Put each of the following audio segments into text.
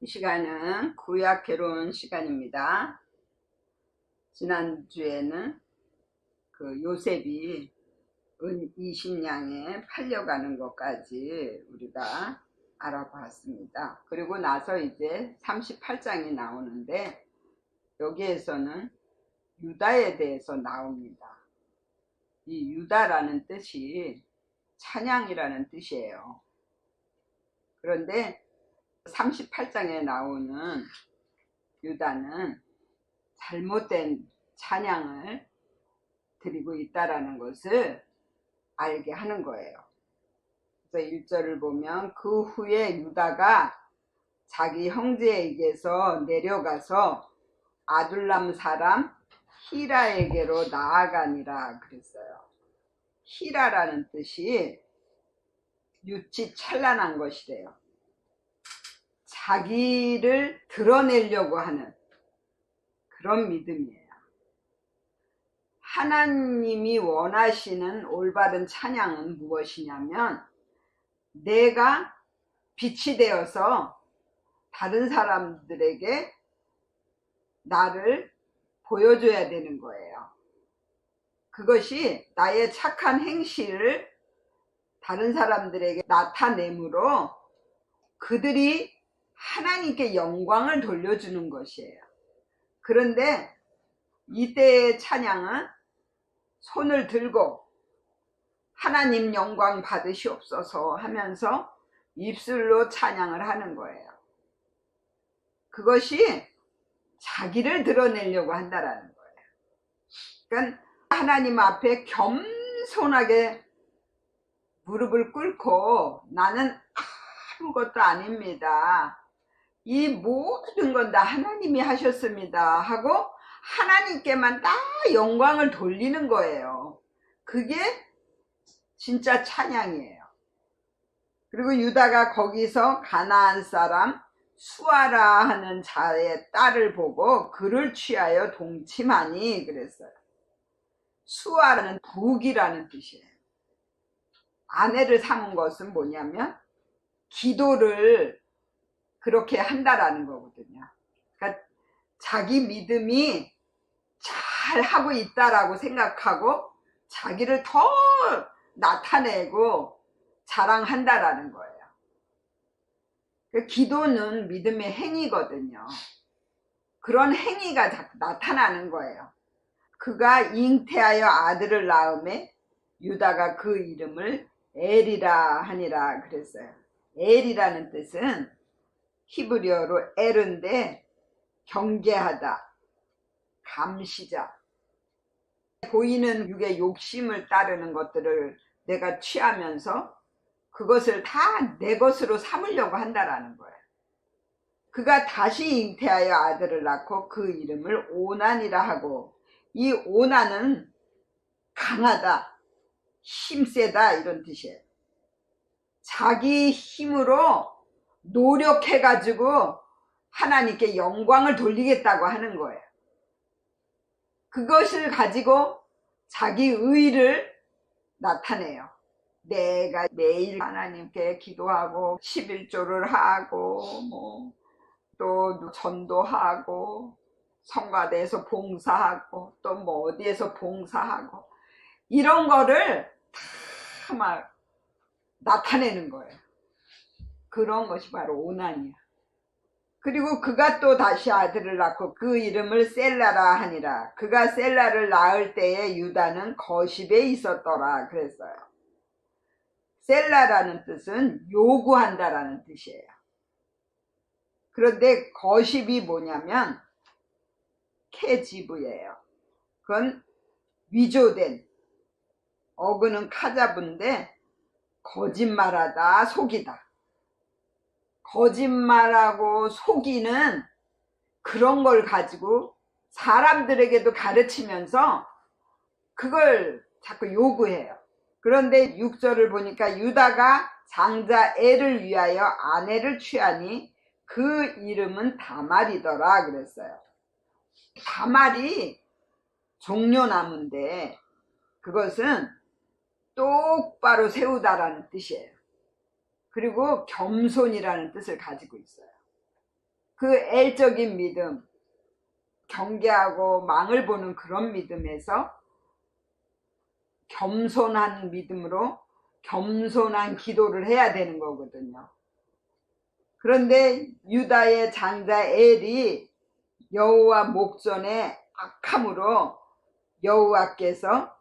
이 시간은 구약 개론 시간입니다. 지난주에는 그 요셉이 은 20냥에 팔려가는 것까지 우리가 알아봤습니다. 그리고 나서 이제 38장이 나오는데 여기에서는 유다에 대해서 나옵니다. 이 유다라는 뜻이 찬양이라는 뜻이에요. 그런데 38장에 나오는 유다는 잘못된 찬양을 드리고 있다라는 것을 알게 하는 거예요. 그래서 1절을 보면 그 후에 유다가 자기 형제에게서 내려가서 아둘람 사람 히라에게로 나아가니라 그랬어요. 히라라는 뜻이 유치 찬란한 것이래요. 자기를 드러내려고 하는 그런 믿음이에요. 하나님이 원하시는 올바른 찬양은 무엇이냐면 내가 빛이 되어서 다른 사람들에게 나를 보여줘야 되는 거예요. 그것이 나의 착한 행실을 다른 사람들에게 나타내므로 그들이 하나님께 영광을 돌려주는 것이에요. 그런데 이때의 찬양은 손을 들고 하나님 영광 받으시옵소서 하면서 입술로 찬양을 하는 거예요. 그것이 자기를 드러내려고 한다라는 거예요. 그러니까 하나님 앞에 겸손하게 무릎을 꿇고 나는 아무것도 아닙니다. 이 모든 건 다 하나님이 하셨습니다. 하고 하나님께만 다 영광을 돌리는 거예요. 그게 진짜 찬양이에요. 그리고 유다가 거기서 가나안 사람 수아라 하는 자의 딸을 보고 그를 취하여 동침하니 그랬어요. 수아라는 북이라는 뜻이에요. 아내를 삼은 것은 뭐냐면 기도를 그렇게 한다라는 거거든요. 그러니까 자기 믿음이 잘 하고 있다라고 생각하고 자기를 더 나타내고 자랑한다라는 거예요. 그 기도는 믿음의 행위거든요. 그런 행위가 나타나는 거예요. 그가 잉태하여 아들을 낳음에 유다가 그 이름을 엘이라 하니라 그랬어요. 엘이라는 뜻은 히브리어로 엘인데 경계하다, 감시자. 보이는 육의 욕심을 따르는 것들을 내가 취하면서 그것을 다 내 것으로 삼으려고 한다라는 거예요. 그가 다시 잉태하여 아들을 낳고 그 이름을 오난이라 하고 이 오난은 강하다, 힘세다 이런 뜻이에요. 자기 힘으로 노력해가지고 하나님께 영광을 돌리겠다고 하는 거예요. 그것을 가지고 자기 의를 나타내요. 내가 매일 하나님께 기도하고 11조를 하고 뭐 또 전도하고 성가대에서 봉사하고 또 뭐 어디에서 봉사하고 이런 거를 다 막 나타내는 거예요. 그런 것이 바로 오난이야. 그리고 그가 또 다시 아들을 낳고 그 이름을 셀라라 하니라. 그가 셀라를 낳을 때에 유다는 거십에 있었더라 그랬어요. 셀라라는 뜻은 요구한다라는 뜻이에요. 그런데 거십이 뭐냐면 케지브예요. 그건 위조된 어그는 카자브인데 거짓말하다 속이다. 거짓말하고 속이는 그런 걸 가지고 사람들에게도 가르치면서 그걸 자꾸 요구해요. 그런데 6절을 보니까 유다가 장자 애를 위하여 아내를 취하니 그 이름은 다말이더라 그랬어요. 다말이 종려나무인데 그것은 똑바로 세우다라는 뜻이에요. 그리고 겸손이라는 뜻을 가지고 있어요. 그 엘적인 믿음, 경계하고 망을 보는 그런 믿음에서 겸손한 믿음으로 겸손한 기도를 해야 되는 거거든요. 그런데 유다의 장자 엘이 여호와 목전에 악함으로 여호와께서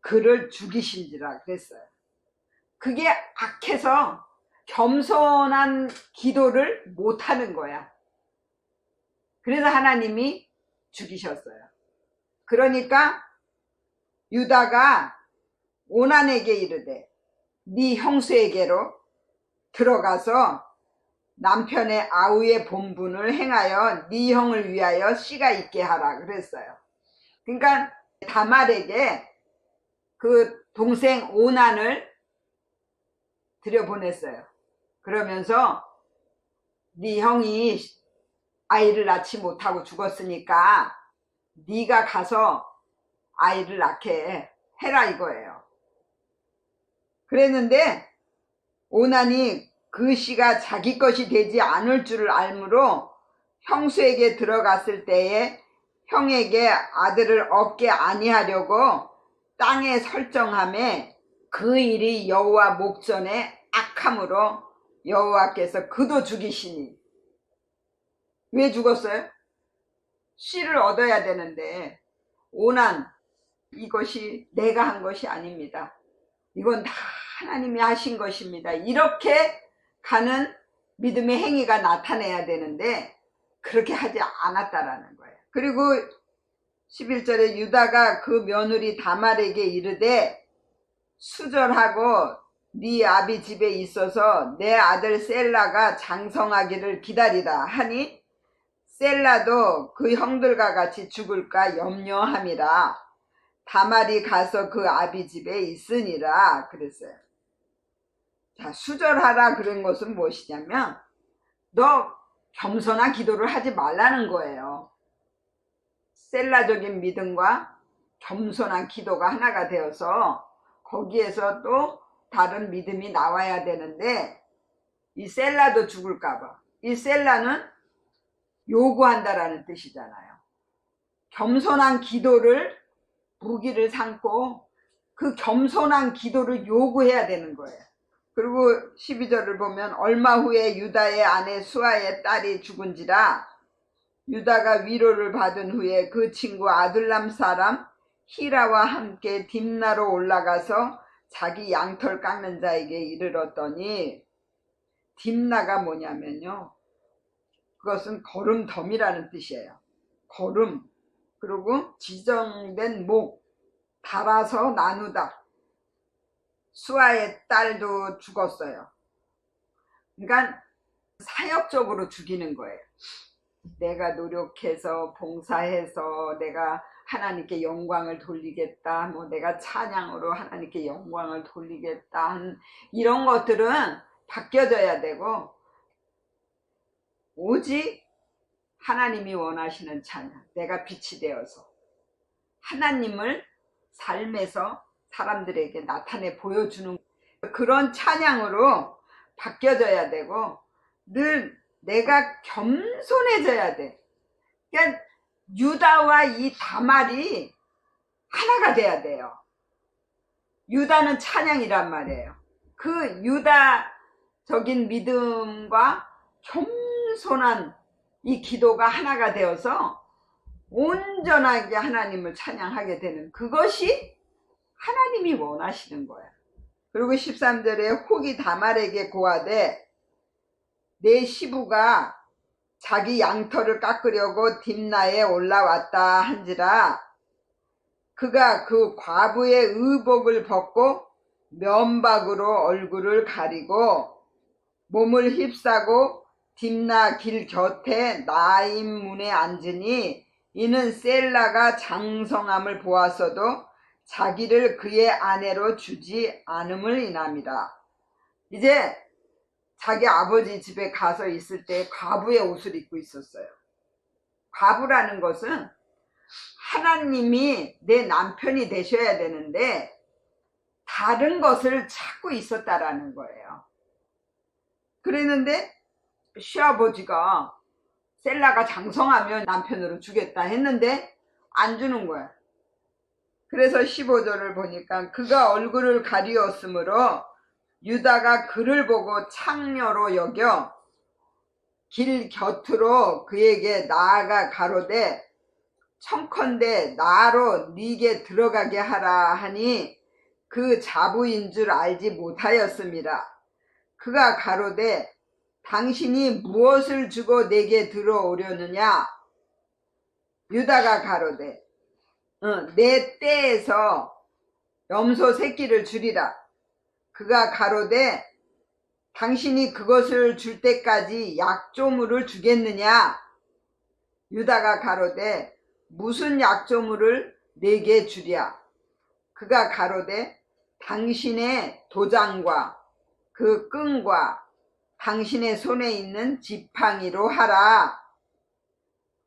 그를 죽이신지라 그랬어요. 그게 악해서 겸손한 기도를 못하는 거야. 그래서 하나님이 죽이셨어요. 그러니까 유다가 오난에게 이르되 네 형수에게로 들어가서 남편의 아우의 본분을 행하여 네 형을 위하여 씨가 있게 하라 그랬어요. 그러니까 다말에게 그 동생 오난을 들여보냈어요. 그러면서 네 형이 아이를 낳지 못하고 죽었으니까 네가 가서 아이를 낳게 해라 이거예요. 그랬는데 오난이 그 씨가 자기 것이 되지 않을 줄을 알므로 형수에게 들어갔을 때에 형에게 아들을 얻게 아니하려고 땅에 설정함에 그 일이 여호와 목전에 악함으로 여호와께서 그도 죽이시니 왜 죽었어요? 씨를 얻어야 되는데 오난 이것이 내가 한 것이 아닙니다. 이건 다 하나님이 하신 것입니다. 이렇게 가는 믿음의 행위가 나타내야 되는데 그렇게 하지 않았다라는 거예요. 그리고 11절에 유다가 그 며느리 다말에게 이르되 수절하고 네 아비 집에 있어서 내 아들 셀라가 장성하기를 기다리라 하니 셀라도 그 형들과 같이 죽을까 염려함이라 다말이 가서 그 아비 집에 있으니라 그랬어요. 자, 수절하라 그런 것은 무엇이냐면 너 겸손한 기도를 하지 말라는 거예요. 셀라적인 믿음과 겸손한 기도가 하나가 되어서 거기에서 또 다른 믿음이 나와야 되는데 이 셀라도 죽을까봐 이 셀라는 요구한다라는 뜻이잖아요. 겸손한 기도를 무기를 삼고 그 겸손한 기도를 요구해야 되는 거예요. 그리고 12절을 보면 얼마 후에 유다의 아내 수아의 딸이 죽은지라 유다가 위로를 받은 후에 그 친구 아들람 사람 히라와 함께 딥나로 올라가서 자기 양털 깎는 자에게 이르렀더니 딥나가 뭐냐면요. 그것은 걸음덤이라는 뜻이에요. 걸음. 그리고 지정된 목. 달아서 나누다. 수아의 딸도 죽었어요. 그러니까 사역적으로 죽이는 거예요. 내가 노력해서 봉사해서 내가 하나님께 영광을 돌리겠다. 뭐 내가 찬양으로 하나님께 영광을 돌리겠다. 이런 것들은 바뀌어져야 되고 오직 하나님이 원하시는 찬양. 내가 빛이 되어서 하나님을 삶에서 사람들에게 나타내 보여주는 그런 찬양으로 바뀌어져야 되고 늘 내가 겸손해져야 돼. 그러니까 유다와 이 다말이 하나가 돼야 돼요. 유다는 찬양이란 말이에요. 그 유다적인 믿음과 겸손한 이 기도가 하나가 되어서 온전하게 하나님을 찬양하게 되는 그것이 하나님이 원하시는 거야. 그리고 13절에 혹이 다말에게 고하되 내 시부가 자기 양털을 깎으려고 딥나에 올라왔다 한지라 그가 그 과부의 의복을 벗고 면박으로 얼굴을 가리고 몸을 휩싸고 딥나 길 곁에 나임 문에 앉으니 이는 셀라가 장성함을 보았어도 자기를 그의 아내로 주지 않음을 인함이다. 이제 자기 아버지 집에 가서 있을 때 과부의 옷을 입고 있었어요. 과부라는 것은 하나님이 내 남편이 되셔야 되는데 다른 것을 찾고 있었다라는 거예요. 그랬는데 시아버지가 셀라가 장성하면 남편으로 주겠다 했는데 안 주는 거야. 그래서 15절을 보니까 그가 얼굴을 가리었으므로 유다가 그를 보고 창녀로 여겨 길 곁으로 그에게 나아가 가로되 청컨대 나로 네게 들어가게 하라 하니 그 자부인 줄 알지 못하였습니다. 그가 가로되 당신이 무엇을 주고 내게 들어오려느냐? 유다가 가로되 어, 내 때에서 염소 새끼를 주리라. 그가 가로되 당신이 그것을 줄 때까지 약조물을 주겠느냐? 유다가 가로되 무슨 약조물을 내게 주랴? 그가 가로되 당신의 도장과 그 끈과 당신의 손에 있는 지팡이로 하라.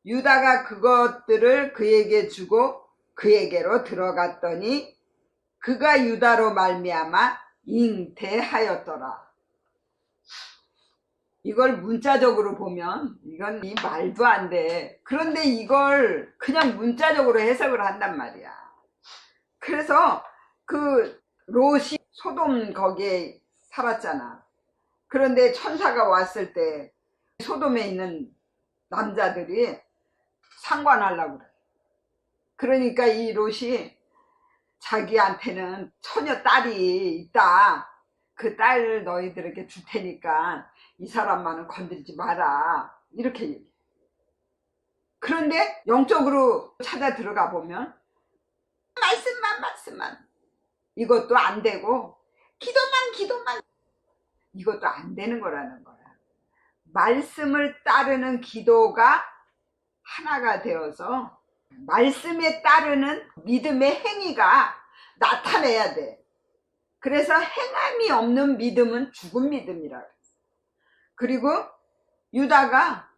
유다가 그것들을 그에게 주고 그에게로 들어갔더니 그가 유다로 말미암아 잉태하였더라. 이걸 문자적으로 보면 이건 이 말도 안 돼. 그런데 이걸 그냥 문자적으로 해석을 한단 말이야. 그래서 그 롯이 소돔 거기에 살았잖아. 그런데 천사가 왔을 때 소돔에 있는 남자들이 상관하려고 그래. 그러니까 이 롯이 자기한테는 처녀 딸이 있다. 그 딸을 너희들에게 줄 테니까 이 사람만은 건드리지 마라. 이렇게 얘기해. 그런데 영적으로 찾아 들어가 보면 말씀만 말씀만 이것도 안 되고 기도만 기도만 이것도 안 되는 거라는 거야. 말씀을 따르는 기도가 하나가 되어서 말씀에 따르는 믿음의 행위가 나타내야 돼. 그래서 행함이 없는 믿음은 죽은 믿음이라. 그리고 유다가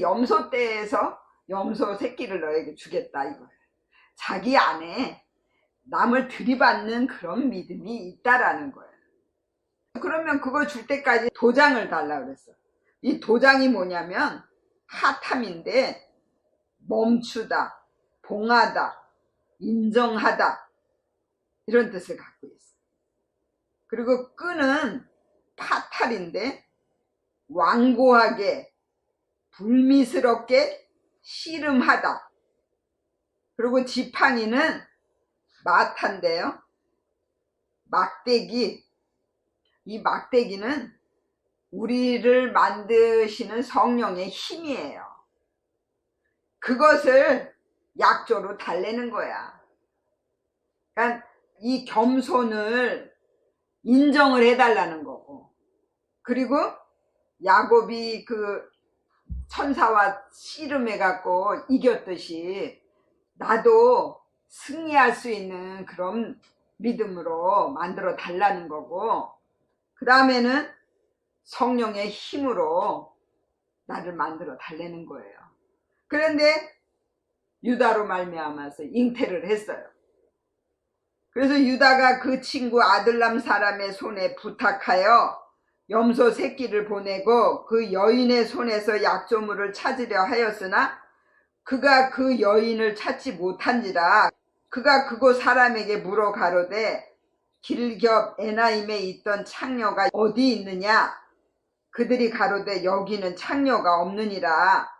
염소 떼에서 염소 새끼를 너에게 주겠다 이거야. 자기 안에 남을 들이받는 그런 믿음이 있다라는 거야. 그러면 그거 줄 때까지 도장을 달라 그랬어. 이 도장이 뭐냐면 하탐인데 멈추다, 봉하다, 인정하다 이런 뜻을 갖고 있어. 그리고 끈은 파탈인데 완고하게 불미스럽게 씨름하다. 그리고 지팡이는 마탄데요. 막대기. 이 막대기는 우리를 만드시는 성령의 힘이에요. 그것을 약조로 달래는 거야. 그러니까 이 겸손을 인정을 해달라는 거고. 그리고 야곱이 그 천사와 씨름해 갖고 이겼듯이 나도 승리할 수 있는 그런 믿음으로 만들어 달라는 거고, 그 다음에는 성령의 힘으로 나를 만들어 달래는 거예요. 그런데 유다로 말미암아서 잉태를 했어요. 그래서 유다가 그 친구 아들남 사람의 손에 부탁하여 염소 새끼를 보내고 그 여인의 손에서 약조물을 찾으려 하였으나 그가 그 여인을 찾지 못한지라 그가 그곳 사람에게 물어 가로되 길겹 에나임에 있던 창녀가 어디 있느냐 그들이 가로되 여기는 창녀가 없느니라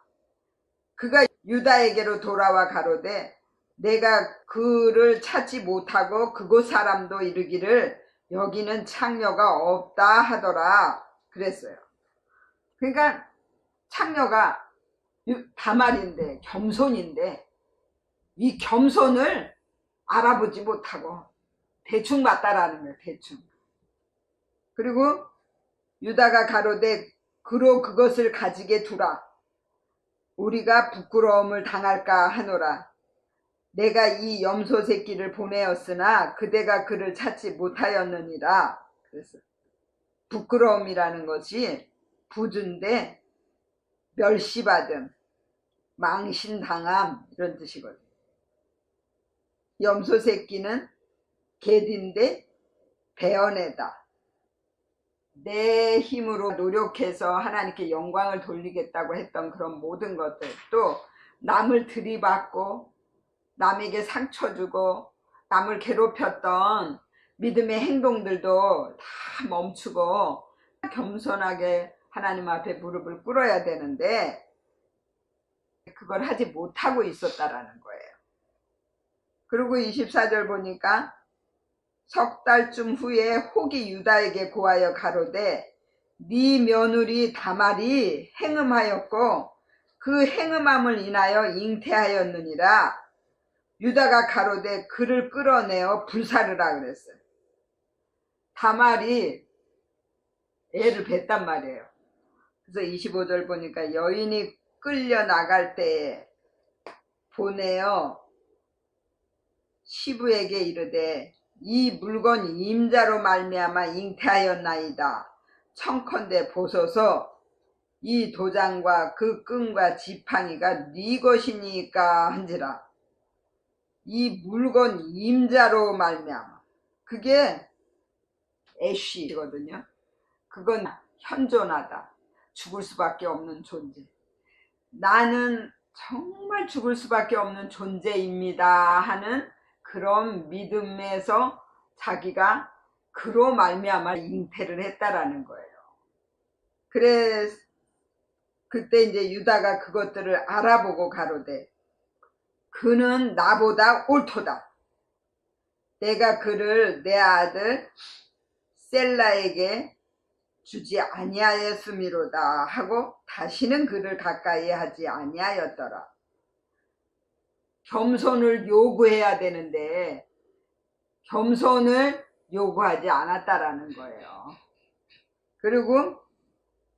그가 유다에게로 돌아와 가로되 내가 그를 찾지 못하고 그곳 사람도 이르기를 여기는 창녀가 없다 하더라 그랬어요. 그러니까 창녀가 다말인데 겸손인데 이 겸손을 알아보지 못하고 대충 봤다라는 거예요. 대충. 그리고 유다가 가로되 그로 그것을 가지게 두라. 우리가 부끄러움을 당할까 하노라. 내가 이 염소 새끼를 보내었으나 그대가 그를 찾지 못하였느니라. 그래서 부끄러움이라는 것이 부준데 멸시받음, 망신당함 이런 뜻이거든. 염소 새끼는 개인데 배어내다, 내 힘으로 노력해서 하나님께 영광을 돌리겠다고 했던 그런 모든 것들 또 남을 들이받고 남에게 상처 주고 남을 괴롭혔던 믿음의 행동들도 다 멈추고 겸손하게 하나님 앞에 무릎을 꿇어야 되는데 그걸 하지 못하고 있었다라는 거예요. 그리고 24절 보니까 석 달쯤 후에 혹이 유다에게 고하여 가로되 네 며느리 다말이 행음하였고 그 행음함을 인하여 잉태하였느니라 유다가 가로되 그를 끌어내어 불사르라 그랬어요. 다말이 애를 뱄단 말이에요. 그래서 25절 보니까 여인이 끌려 나갈 때에 보내어 시부에게 이르되 이 물건이 임자로 말미암아 잉태하였나이다. 청컨대 보소서 이 도장과 그 끈과 지팡이가 네 것이니까 한지라. 이 물건 임자로 말미암아. 그게 애쉬거든요. 그건 현존하다. 죽을 수밖에 없는 존재. 나는 정말 죽을 수밖에 없는 존재입니다 하는 그런 믿음에서 자기가 그로 말미암아 잉태를 했다라는 거예요. 그래 그때 이제 유다가 그것들을 알아보고 가로되 그는 나보다 옳도다. 내가 그를 내 아들 셀라에게 주지 아니하였음이로다 하고 다시는 그를 가까이 하지 아니하였더라. 겸손을 요구해야 되는데 겸손을 요구하지 않았다라는 거예요. 그리고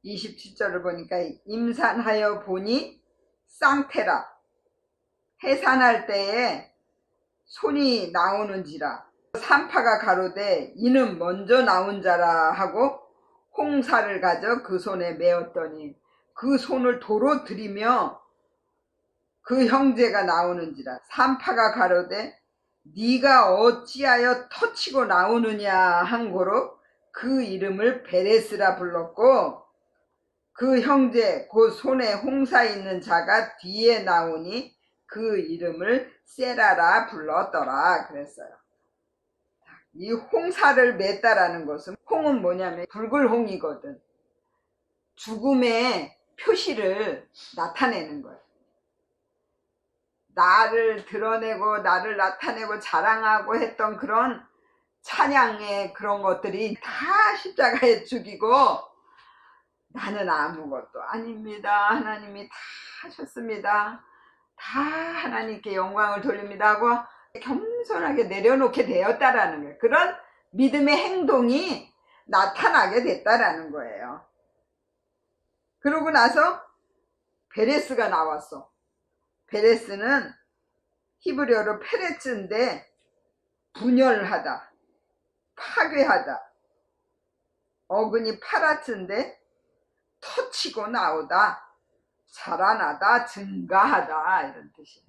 27절을 보니까 임산하여 보니 쌍태라 해산할 때에 손이 나오는지라 산파가 가로되 이는 먼저 나온 자라 하고 홍사를 가져 그 손에 메었더니 그 손을 도로 들이며 그 형제가 나오는지라 산파가 가로되 네가 어찌하여 터치고 나오느냐 한 고로 그 이름을 베레스라 불렀고 그 형제 그 손에 홍사 있는 자가 뒤에 나오니 그 이름을 세라라 불렀더라 그랬어요. 이 홍사를 맺다라는 것은 홍은 뭐냐면 붉을 홍이거든. 죽음의 표시를 나타내는 거예요. 나를 드러내고 나를 나타내고 자랑하고 했던 그런 찬양의 그런 것들이 다 십자가에 죽이고 나는 아무것도 아닙니다. 하나님이 다 하셨습니다. 다 하나님께 영광을 돌립니다 하고 겸손하게 내려놓게 되었다라는 거예요. 그런 믿음의 행동이 나타나게 됐다라는 거예요. 그러고 나서 베레스가 나왔어. 베레스는 히브리어로 페레츠인데 분열하다, 파괴하다. 어근이 파라츠인데 터치고 나오다, 자라나다, 증가하다 이런 뜻이에요.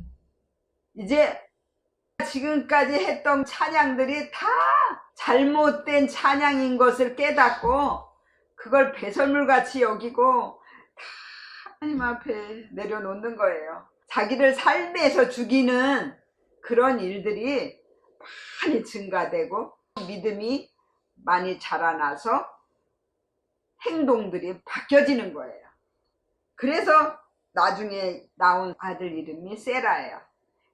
이제 지금까지 했던 찬양들이 다 잘못된 찬양인 것을 깨닫고 그걸 배설물같이 여기고 다 하나님 앞에 내려놓는 거예요. 자기를 삶에서 죽이는 그런 일들이 많이 증가되고 믿음이 많이 자라나서 행동들이 바뀌어지는 거예요. 그래서 나중에 나온 아들 이름이 세라예요.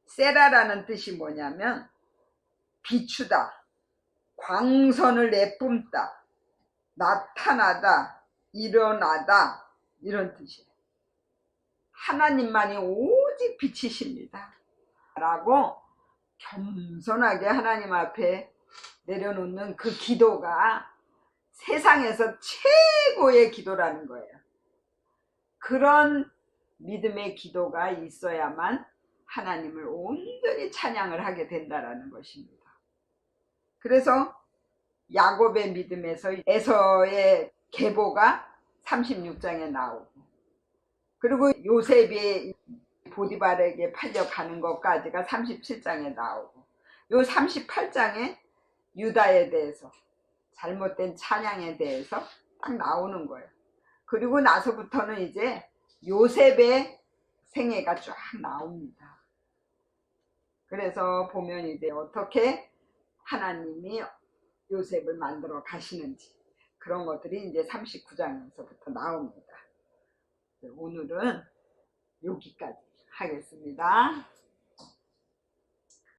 세라라는 뜻이 뭐냐면 비추다, 광선을 내뿜다, 나타나다, 일어나다 이런 뜻이에요. 하나님만이 오직 빛이십니다. 라고 겸손하게 하나님 앞에 내려놓는 그 기도가 세상에서 최고의 기도라는 거예요. 그런 믿음의 기도가 있어야만 하나님을 온전히 찬양을 하게 된다라는 것입니다. 그래서 야곱의 믿음에서 에서의 계보가 36장에 나오고 그리고 요셉이 보디발에게 팔려가는 것까지가 37장에 나오고 요 38장에 유다에 대해서 잘못된 찬양에 대해서 딱 나오는 거예요. 그리고 나서부터는 이제 요셉의 생애가 쫙 나옵니다. 그래서 보면 이제 어떻게 하나님이 요셉을 만들어 가시는지 그런 것들이 이제 39장에서부터 나옵니다. 오늘은 여기까지 하겠습니다.